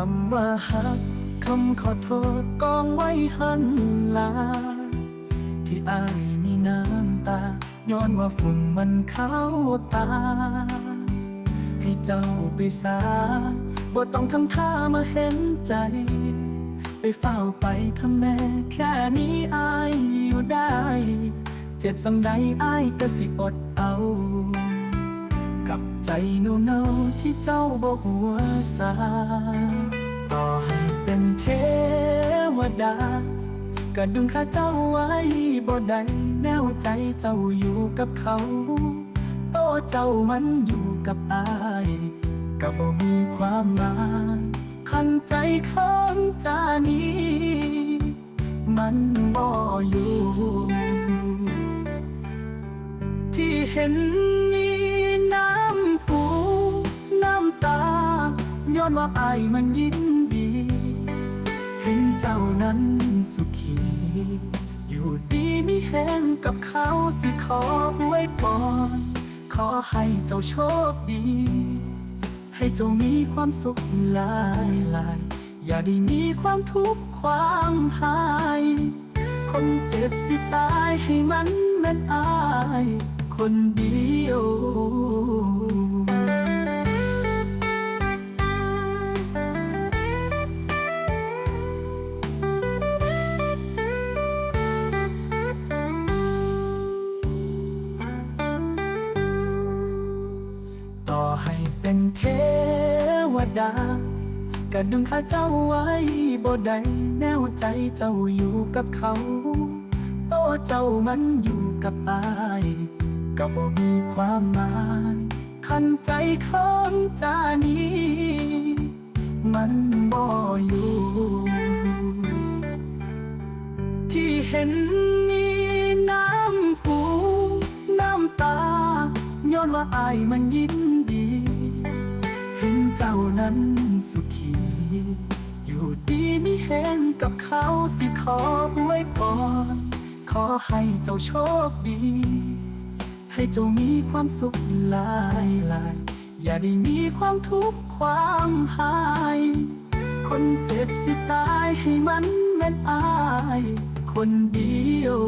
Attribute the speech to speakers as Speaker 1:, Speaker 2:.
Speaker 1: คำว่าฮักคำขอโทษกองไว้หันหลาที่อายมีน้ำตา ย้อนว่าฝุ่นมันเข้าตา ให้เจ้าไปสาบ่ต้องทำท่ามาเห็นใจ ไปเฝ้าไปทำแม่แค่นี้อายอยู่ได้ เจ็บสังใดอายก็สิอดเอา กับใจเนาๆที่เจ้าบ่หัวสา ดา ก็ดึงข้าเจ้าไว้บ่ได้แนวใจเจ้าอยู่กับเขา โตเจ้ามันอยู่กับอายก็บ่มีความหมายขันใจข้างจานี้ มันบ่อยู่ ที่เห็นมีน้ำหูน้ำตา ย้อนว่าอายมันยิน สุขี อยู่ดีมีแห้งกับเขาสิขออวยพรขอให้เจ้าโชคดี ให้เจ้ามีความสุขหลายหลายๆอย่าได้มีความทุกข์ความหาย คนเจ็บสิตายให้มันแม่นอาย คนเดียว เป็นเทวดาก็ดึงข้าเจ้าไว้บ่ได้แนวใจเจ้าอยู่กับเขา โตเจ้ามันอยู่กับอายก็บ่มีความหมายขันใจข้างจานี้ มันบ่อยู่ ที่เห็นมีน้ำหู น้ำตา ย้อนว่าอายมันยินดี เจ้านั้นสุขี อยู่ดีมีแห้งกับเขาสิขออวยพรขอให้เจ้าโชคดี ให้เจ้ามีความสุขหลายหลายอย่าได้มีความทุกข์ความหาย คนเจ็บสิตายให้มันแม่นอาย คนเดียว